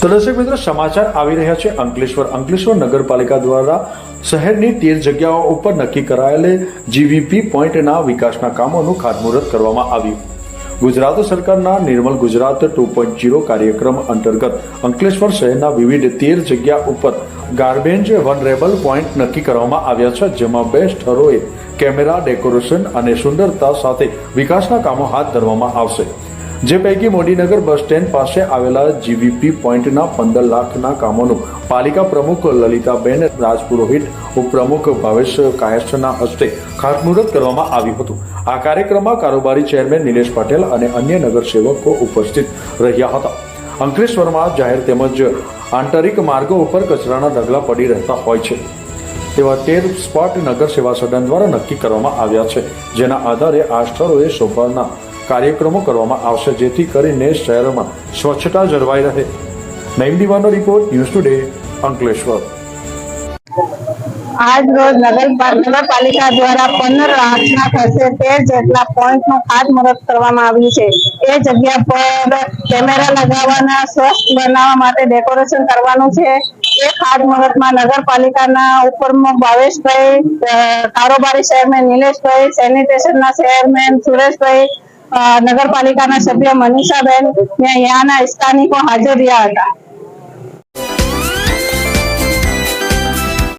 તો દર્શક મિત્રો, સમાચાર આવી રહ્યા છે અંકલેશ્વર. અંકલેશ્વર નગરપાલિકા દ્વારા શહેરની તેર જગ્યાઓ ઉપર નક્કી કરાયેલ જીવીપી પોઈન્ટના વિકાસના કામોનું ખાતમુહૂર્ત કરવામાં આવ્યું. ગુજરાત સરકારના Nirmal Gujarat two point zero કાર્યક્રમ અંતર્ગત અંકલેશ્વર શહેરના વિવિધ તેર જગ્યા ઉપર ગાર્બેજ વનરેબલ પોઈન્ટ નક્કી કરવામાં આવ્યા છે, જેમાં બે સ્થળોએ કેમેરા, ડેકોરેશન અને સુંદરતા સાથે વિકાસના કામો હાથ ધરવામાં આવશે. જે પૈકી મોદીનગર બસ સ્ટેન્ડ પાસે આવેલા જીવીપી પોઈન્ટના પંદર લાખના કામોનું પાલિકા પ્રમુખ લલિતાબેન રાજપુરોહિત ઉપપ્રમુખ ભાવેશ કાયસ્થના હસ્તે ખાતમુહૂર્ત કરવામાં આવ્યું હતું. આ કાર્યક્રમમાં કારોબારી ચેરમેન નિલેશ પટેલ અને અન્ય નગરસેવકો ઉપસ્થિત રહ્યા હતા. અંકલેશ્વરમાં જાહેર તેમજ આંતરિક માર્ગો ઉપર કચરાના ઢગલા પડી રહેતા હોય છે. તેવા તેર સ્પોટ નગર સેવા સદન દ્વારા નક્કી કરવામાં આવ્યા છે, જેના આધારે આ સ્થળોએ શોભાના કાર્યક્રમો કરવામાં આવશે, જેથી કરીને શહેરમાં સ્વચ્છતા જળવાઈ રહે. નઈમ દીવાનો રિપોર્ટ ન્યૂઝ ટુડે અંકલેશ્વર. આજ રોજ નગરપા- નગરપાલિકા દ્વારા પંદર લાખના ખર્ચે તેર જેટલા પોઈન્ટનું ખાતમુહૂર્ત કરવામાં આવ્યું છે. એ જગ્યા પર કેમેરા લગાવવાના, સ્વસ્થ બનાવવા માટે ડેકોરેશન કરવાનું છે. એ ખાતમુહૂર્તમાં નગરપાલિકાના ઉપરમાં ભાવેશભાઈ કારોબારી ચેરમેન નિલેશભાઈ, સેનિટેશનના ચેરમેન સુરેશભાઈ નગરપાલિકાના સભ્ય મનીષાબેન ને અહીંયાના સ્થાનિકો હાજર રહ્યા હતા.